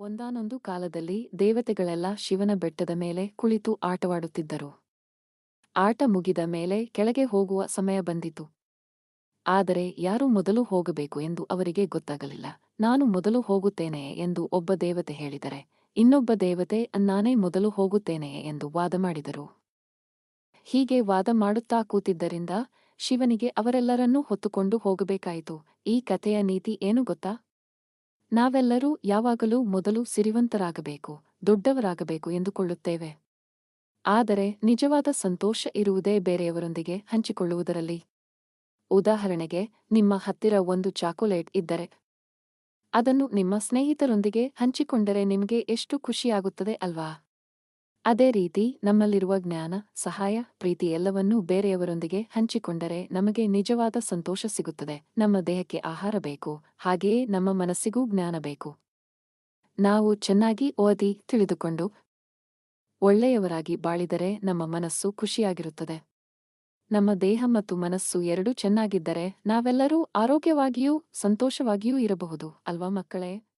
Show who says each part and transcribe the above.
Speaker 1: ಒಂದಾನೊಂದು ಕಾಲದಲ್ಲಿ ದೇವತೆಗಳೆಲ್ಲ ಶಿವನ ಬೆಟ್ಟದ ಮೇಲೆ ಕುಳಿತು ಆಟವಾಡುತ್ತಿದ್ದರು. ಆಟ ಮುಗಿದ ಮೇಲೆ ಕೆಳಗೆ ಹೋಗುವ ಸಮಯ ಬಂದಿತು. ಆದರೆ ಯಾರು ಮೊದಲು ಹೋಗಬೇಕು ಎಂದು ಅವರಿಗೆ ಗೊತ್ತಾಗಲಿಲ್ಲ. ನಾನು ಮೊದಲು ಹೋಗುತ್ತೇನೆ ಎಂದು ಒಬ್ಬ ದೇವತೆ ಹೇಳಿದರೆ, ಇನ್ನೊಬ್ಬ ದೇವತೆ ನಾನೇ ಮೊದಲು ಹೋಗುತ್ತೇನೆ ಎಂದು ವಾದ ಮಾಡಿದರು. ಹೀಗೆ ವಾದ ಮಾಡುತ್ತಾ ಕೂತಿದ್ದರಿಂದ ಶಿವನಿಗೆ ಅವರೆಲ್ಲರನ್ನೂ ಹೊತ್ತುಕೊಂಡು ಹೋಗಬೇಕಾಯಿತು. ಈ ಕಥೆಯ ನೀತಿ ಏನು ಗೊತ್ತಾ? ನಾವೆಲ್ಲರೂ ಯಾವಾಗಲೂ ಮೊದಲು ಸಿರಿವಂತರಾಗಬೇಕು, ದೊಡ್ಡವರಾಗಬೇಕು ಎಂದುಕೊಳ್ಳುತ್ತೇವೆ. ಆದರೆ ನಿಜವಾದ ಸಂತೋಷ ಇರುವುದೇ ಬೇರೆಯವರೊಂದಿಗೆ ಹಂಚಿಕೊಳ್ಳುವುದರಲ್ಲಿ. ಉದಾಹರಣೆಗೆ, ನಿಮ್ಮ ಹತ್ತಿರ ಒಂದು ಚಾಕೊಲೇಟ್ ಇದ್ದರೆ, ಅದನ್ನು ನಿಮ್ಮ ಸ್ನೇಹಿತರೊಂದಿಗೆ ಹಂಚಿಕೊಂಡರೆ ನಿಮಗೆ ಎಷ್ಟು ಖುಷಿಯಾಗುತ್ತದೆ ಅಲ್ವಾ? ಅದೇ ರೀತಿ ನಮ್ಮಲ್ಲಿರುವ ಜ್ಞಾನ, ಸಹಾಯ, ಪ್ರೀತಿ ಎಲ್ಲವನ್ನೂ ಬೇರೆಯವರೊಂದಿಗೆ ಹಂಚಿಕೊಂಡರೆ ನಮಗೆ ನಿಜವಾದ ಸಂತೋಷ ಸಿಗುತ್ತದೆ. ನಮ್ಮ ದೇಹಕ್ಕೆ ಆಹಾರ ಬೇಕು, ಹಾಗೆಯೇ ನಮ್ಮ ಮನಸ್ಸಿಗೂ ಜ್ಞಾನ ಬೇಕು. ನಾವು ಚೆನ್ನಾಗಿ ಓದಿ ತಿಳಿದುಕೊಂಡು ಒಳ್ಳೆಯವರಾಗಿ ಬಾಳಿದರೆ ನಮ್ಮ ಮನಸ್ಸು ಖುಷಿಯಾಗಿರುತ್ತದೆ. ನಮ್ಮ ದೇಹ ಮತ್ತು ಮನಸ್ಸು ಎರಡೂ ಚೆನ್ನಾಗಿದ್ದರೆ ನಾವೆಲ್ಲರೂ ಆರೋಗ್ಯವಾಗಿಯೂ ಸಂತೋಷವಾಗಿಯೂ ಇರಬಹುದು. ಅಲ್ವಾ ಮಕ್ಕಳೇ?